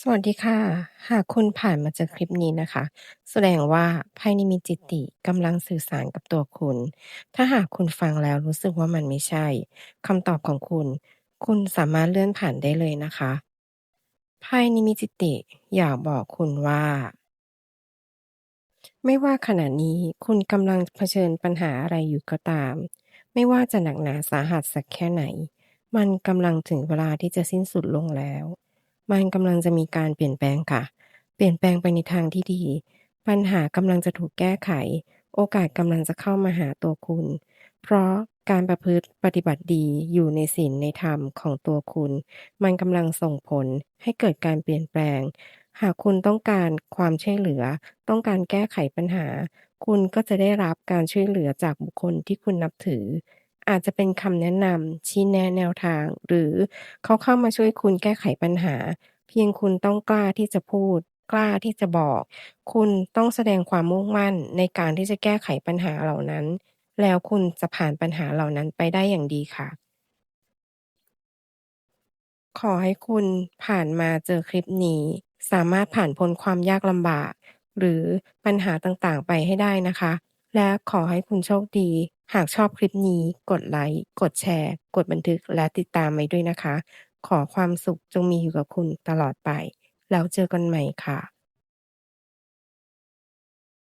สวัสดีค่ะ หากคุณผ่านมาเจอคลิปนี้นะคะ แสดงว่าไพ่นิมิตจิตติกำลังสื่อสารกับตัวคุณ ถ้าหากคุณฟังแล้วรู้สึกว่ามันไม่ใช่คำตอบของคุณ คุณสามารถเลื่อนผ่านได้เลยนะคะไพ่นิมิตจิตติอยากบอกคุณว่า ไม่ว่าขณะนี้คุณกำลังเผชิญปัญหาอะไรอยู่ก็ตาม ไม่ว่าจะหนักหนาสาหัสสักแค่ไหน มันกำลังถึงเวลาที่จะสิ้นสุดลงแล้ว มันกำลังจะมีการเปลี่ยนแปลงค่ะ เปลี่ยนแปลงไปในทางที่ดี ปัญหากำลังจะถูกแก้ไข โอกาสกำลังจะเข้ามาหาตัวคุณ เพราะการประพฤติปฏิบัติดีอยู่ในศีลในธรรมของตัวคุณ มันกำลังส่งผลให้เกิดการเปลี่ยนแปลง หากคุณต้องการความช่วยเหลือ ต้องการแก้ไขปัญหา คุณก็จะได้รับการช่วยเหลือจากบุคคลที่คุณนับถือ อาจจะเป็นคำแนะนำชี้แนะแนวทาง หรือเขาเข้ามาช่วยคุณแก้ไขปัญหา เพียงคุณต้องกล้าที่จะพูด กล้าที่จะบอก คุณต้องแสดงความมุ่งมั่นในการที่จะแก้ไขปัญหาเหล่านั้น แล้วคุณจะผ่านปัญหาเหล่านั้นไปได้อย่างดีค่ะ ขอให้คุณผ่านมาเจอคลิปนี้ สามารถผ่านพ้นความยากลำบาก หรือปัญหาต่างๆ ไปให้ได้นะคะ และขอให้คุณโชคดี หากชอบคลิปนี้ กดไลค์ กดแชร์ กดบันทึกและติดตามไว้ด้วยนะคะ ขอความสุขจงมีอยู่กับคุณตลอดไป แล้วเจอกันใหม่ค่ะ